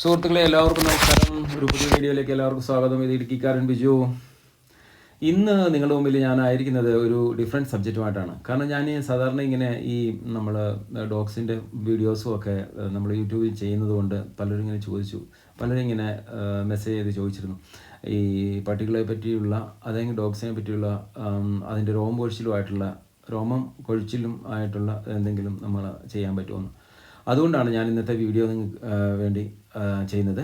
സുഹൃത്തുക്കളെ എല്ലാവർക്കും നമസ്കാരം. ഒരു പുതിയ വീഡിയോയിലേക്ക് എല്ലാവർക്കും സ്വാഗതം. ഇത് ഇടുക്കിക്കാരൻ ബിജു. ഇന്ന് നിങ്ങളുടെ മുമ്പിൽ ഞാനായിരിക്കുന്നത് ഒരു ഡിഫറെന്റ് സബ്ജക്റ്റുമായിട്ടാണ് കാരണം ഞാൻ സാധാരണ ഇങ്ങനെ ഈ നമ്മൾ ഡോഗ്സിന്റെ വീഡിയോസും ഒക്കെ നമ്മൾ യൂട്യൂബിൽ ചെയ്യുന്നത് കൊണ്ട് പലരും ഇങ്ങനെ ചോദിച്ചു. പലരും ഇങ്ങനെ മെസ്സേജ് ചെയ്ത് ചോദിച്ചിരുന്നു. ഈ പട്ടികളെ പറ്റിയുള്ള അതെങ്കിൽ ഡോഗ്സിനെ പറ്റിയുള്ള അതിന്റെ രോമം കൊഴിച്ചിലുമായിട്ടുള്ള രോമം കൊഴിച്ചിലും ആയിട്ടുള്ള എന്തെങ്കിലും നമ്മൾ ചെയ്യാൻ പറ്റുമെന്ന് അതുകൊണ്ടാണ് ഞാൻ ഇന്നത്തെ വീഡിയോ നിങ്ങൾക്ക് വേണ്ടി ചെയ്യുന്നത്.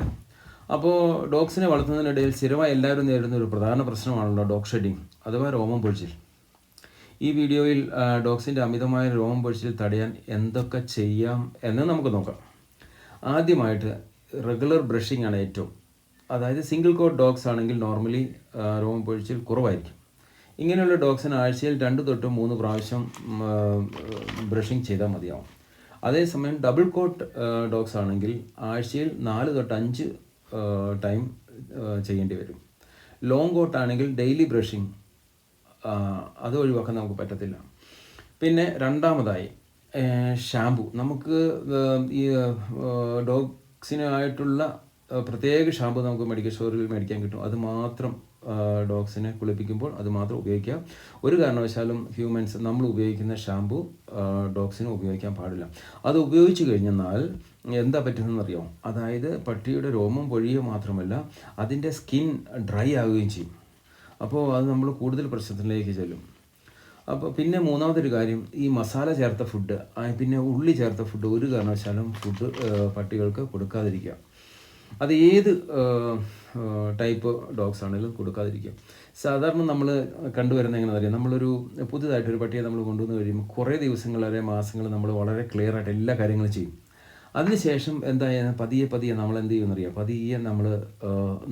അപ്പോൾ ഡോഗ്സിനെ വളർത്തുന്നതിനിടയിൽ സ്ഥിരമായി എല്ലാവരും നേരിടുന്ന ഒരു പ്രധാന പ്രശ്നമാണല്ലോ ഡോഗ് ഷെഡിങ് അഥവാ രോമം പൊഴിച്ചിൽ. ഈ വീഡിയോയിൽ ഡോഗ്സിന്റെ അമിതമായ രോമം പൊഴിച്ചിൽ തടയാൻ എന്തൊക്കെ ചെയ്യാം എന്ന് നമുക്ക് നോക്കാം. ആദ്യമായിട്ട് റെഗുലർ ബ്രഷിംഗ് ആണ് ഏറ്റവും അതായത് സിംഗിൾ കോട്ട് ഡോഗ്സ് ആണെങ്കിൽ നോർമലി രോമം പൊഴിച്ചിൽ കുറവായിരിക്കും. ഇങ്ങനെയുള്ള ഡോഗ്സിന് ആഴ്ചയിൽ രണ്ട് തൊട്ട് മൂന്ന് പ്രാവശ്യം ബ്രഷിംഗ് ചെയ്താൽ മതിയാവും. അതേസമയം ഡബിൾ കോട്ട് ഡോഗ്സ് ആണെങ്കിൽ ആഴ്ചയിൽ നാല് തൊട്ട് അഞ്ച് ടൈം ചെയ്യേണ്ടി വരും. ലോങ് കോട്ട് ആണെങ്കിൽ ഡെയിലി ബ്രഷിങ് അത് ഒഴിവാക്കാൻ നമുക്ക് പറ്റത്തില്ല. പിന്നെ രണ്ടാമതായി ഷാമ്പു നമുക്ക് ഈ ഡോഗ്സിനായിട്ടുള്ള പ്രത്യേക ഷാമ്പു നമുക്ക് മെഡിക്കൽ സ്റ്റോറിൽ മേടിക്കാൻ കിട്ടും. അത് മാത്രം ഡോഗ്സിനെ കുളിപ്പിക്കുമ്പോൾ അത് മാത്രം ഉപയോഗിക്കുക. ഒരു കാരണവശാലും ഹ്യൂമൻസ് നമ്മൾ ഉപയോഗിക്കുന്ന ഷാമ്പു ഡോഗ്സിന് ഉപയോഗിക്കാൻ പാടില്ല. അത് ഉപയോഗിച്ച് കഴിഞ്ഞെന്നാൽ എന്താ പറ്റുന്നതെന്ന് അറിയോ? അതായത് പട്ടിയുടെ രോമം പൊഴിയുക മാത്രമല്ല അതിന്റെ സ്കിൻ ഡ്രൈ ആവുകയും ചെയ്യും. അപ്പോൾ അത് നമ്മൾ കൂടുതൽ പ്രശ്നത്തിലേക്ക് ചെല്ലും. അപ്പോൾ പിന്നെ മൂന്നാമതൊരു കാര്യം ഈ മസാല ചേർത്ത ഫുഡ് പിന്നെ ഉള്ളി ചേർത്ത ഫുഡ് ഒരു കാരണവശാലും ഫുഡ് പട്ടികൾക്ക് കൊടുക്കാതിരിക്കുക. അത് ഏത് ടൈപ്പ് ഡോഗ്സ് ആണെങ്കിലും കൊടുക്കാതിരിക്കുക സാധാരണ നമ്മൾ കണ്ടുവരുന്ന എങ്ങനെയാണെന്ന് അറിയാം? നമ്മളൊരു പുതിയതായിട്ടൊരു പട്ടിയെ നമ്മൾ കൊണ്ടുവന്ന് കഴിയുമ്പോൾ കുറേ ദിവസങ്ങൾ വരെ മാസങ്ങൾ നമ്മൾ വളരെ ക്ലിയർ ആയിട്ട് എല്ലാ കാര്യങ്ങളും ചെയ്യും. അതിനുശേഷം എന്തായാലും പതിയെ പതിയെ നമ്മൾ എന്ത് ചെയ്യുമെന്നറിയാം പതിയെ നമ്മൾ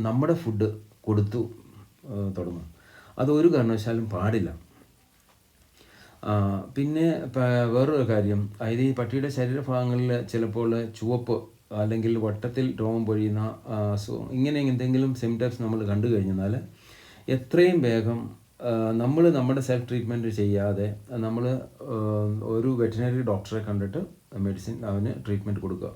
നമ്മുടെ ഫുഡ് കൊടുത്തു തുടങ്ങും. അത് ഒരു കാരണവശാലും പാടില്ല. പിന്നെ വേറൊരു കാര്യം. അതായത് ഈ പട്ടിയുടെ ശരീരഭാഗങ്ങളിൽ ചിലപ്പോൾ ചുവപ്പ് അല്ലെങ്കിൽ വട്ടത്തിൽ രോമം പൊഴിയുന്ന സോ ഇങ്ങനെ എന്തെങ്കിലും സിംറ്റംസ് നമ്മൾ കണ്ടു കഴിഞ്ഞാൽ എത്രയും വേഗം നമ്മൾ നമ്മുടെ സെൽഫ് ട്രീറ്റ്മെന്റ് ചെയ്യാതെ നമ്മൾ ഒരു വെറ്റിനറി ഡോക്ടറെ കണ്ടിട്ട് മെഡിസിൻ അവന് ട്രീറ്റ്മെന്റ് കൊടുക്കുക.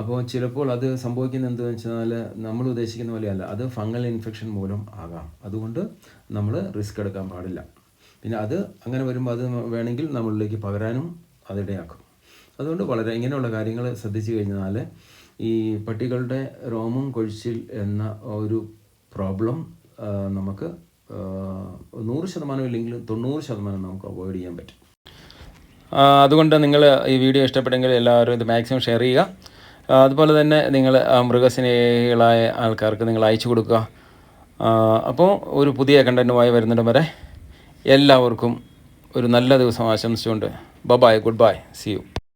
അപ്പോൾ ചിലപ്പോൾ അത് സംഭവിക്കുന്നത് എന്താണെന്ന് വെച്ചാൽ നമ്മൾ ഉദ്ദേശിക്കുന്ന പോലെയല്ല അത് ഫംഗൽ ഇൻഫെക്ഷൻ മൂലം ആകാം. അതുകൊണ്ട് നമ്മൾ റിസ്ക് എടുക്കാൻ പാടില്ല. പിന്നെ അത് അങ്ങനെ വരുമ്പോൾ അത് വേണമെങ്കിൽ നമ്മളിലേക്ക് പകരാനും അതിടയാക്കും. അതുകൊണ്ട് വളരെ ഇങ്ങനെയുള്ള കാര്യങ്ങൾ ശ്രദ്ധിച്ചു കഴിഞ്ഞാൽ ഈ പട്ടികളുടെ രോമം കൊഴിച്ചിൽ എന്ന ഒരു പ്രോബ്ലം നമുക്ക് നൂറ് ശതമാനം ഇല്ലെങ്കിലും തൊണ്ണൂറ് ശതമാനം നമുക്ക് അവോയ്ഡ് ചെയ്യാൻ പറ്റും. അതുകൊണ്ട് നിങ്ങൾ ഈ വീഡിയോ ഇഷ്ടപ്പെട്ടെങ്കിൽ എല്ലാവരും ഇത് മാക്സിമം ഷെയർ ചെയ്യുക. അതുപോലെ തന്നെ നിങ്ങൾ മൃഗസ്നേഹികളായ ആൾക്കാർക്ക് നിങ്ങൾ അയച്ചു കൊടുക്കുക. അപ്പോൾ ഒരു പുതിയ കണ്ടന്റുമായി വരുന്നിടം വരെ എല്ലാവർക്കും ഒരു നല്ല ദിവസം ആശംസിച്ചുകൊണ്ട് ബ bye good bye see you.